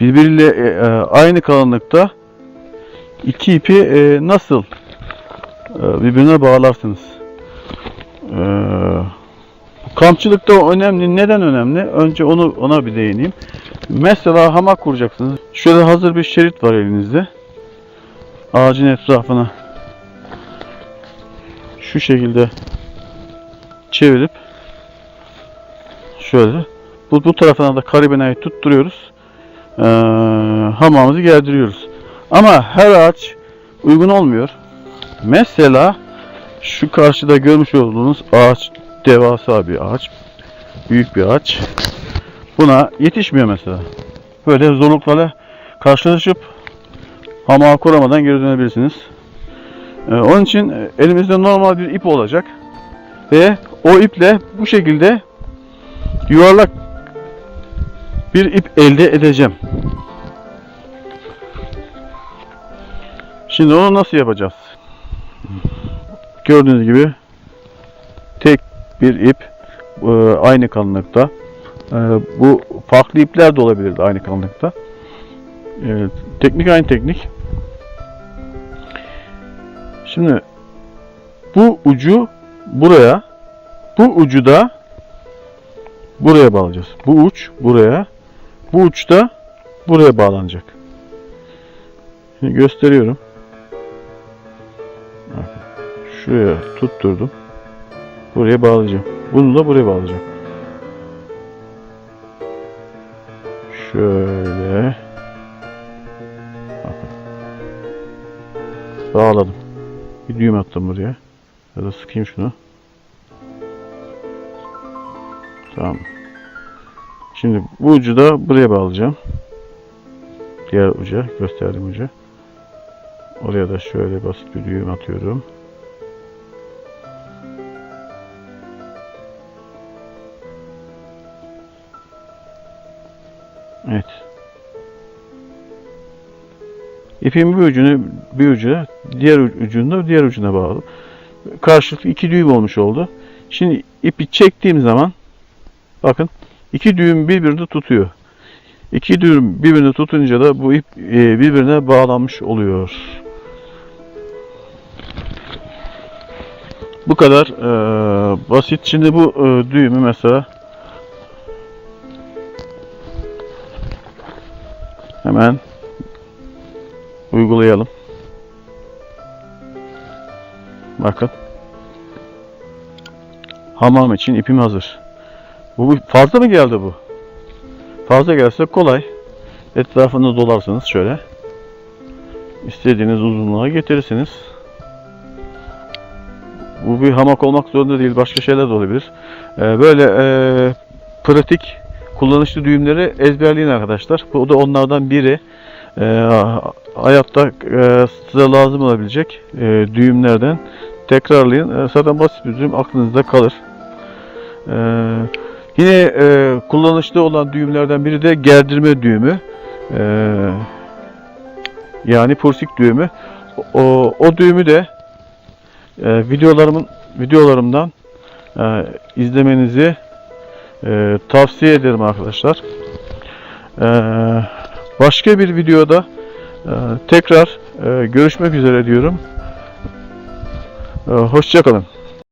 birbiriyle e, e, aynı kalınlıkta iki ipi e, nasıl birbirine bağlarsınız? E, kampçılıkta önemli. Neden önemli? Önce onu ona bir değineyim. Mesela hamak kuracaksınız. Şöyle hazır bir şerit var elinizde. Ağacın etrafına şu şekilde çevirip şöyle bu, bu tarafına da karabinayı tutturuyoruz. Ee, hamamımızı gerdiriyoruz. Ama her ağaç uygun olmuyor. Mesela şu karşıda görmüş olduğunuz ağaç devasa bir ağaç. Büyük bir ağaç. Buna yetişmiyor mesela. Böyle zorluklarla karşılaşıp hamağı kuramadan geri dönebilirsiniz. Ee, onun için e, elimizde normal bir ip olacak. Ve o iple bu şekilde yuvarlak bir ip elde edeceğim. Şimdi onu nasıl yapacağız? Gördüğünüz gibi tek bir ip e, aynı kalınlıkta. E, Bu farklı ipler de olabilirdi aynı kalınlıkta. E, Teknik aynı teknik. Şimdi bu ucu buraya, bu ucu da buraya bağlayacağız. Bu uç buraya, bu uç da buraya bağlanacak. Şimdi gösteriyorum. Şuraya tutturdum. Buraya bağlayacağım. Bunu da buraya bağlayacağım. Şöyle. Bağladım. Bir düğüm attım buraya. Ya da sıkayım şunu. Tamam. Şimdi bu ucu da buraya bağlayacağım. Diğer uca, gösterdiğim uca. Oraya da şöyle basit bir düğüm atıyorum. Evet. İpin bir ucunu bir ucuna, diğer ucunu da diğer ucuna bağlı. Karşılıklı iki düğüm olmuş oldu. Şimdi ipi çektiğim zaman bakın iki düğüm birbirini tutuyor. İki düğüm birbirini tutunca da bu ip e, birbirine bağlanmış oluyor. Bu kadar e, basit. Şimdi bu e, düğümü mesela hemen uygulayalım. Bakın. Hamam için ipim hazır. Bu fazla mı geldi bu? Fazla gelse kolay. Etrafını dolarsınız şöyle. İstediğiniz uzunluğa getirirsiniz. Bu bir hamak olmak zorunda değil. Başka şeyler de olabilir. Ee, böyle e, pratik kullanışlı düğümleri ezberleyin arkadaşlar. Bu da onlardan biri. Ee, hayatta e, size lazım olabilecek e, düğümlerden tekrarlayın. E, zaten basit bir düğüm aklınızda kalır. E, yine e, kullanışlı olan düğümlerden biri de gerdirme düğümü. E, yani pursik düğümü. O, o düğümü de e, videolarımın videolarımdan e, izlemenizi e, tavsiye ederim arkadaşlar. E, başka bir videoda e, tekrar e, görüşmek üzere diyorum. E, hoşçakalın.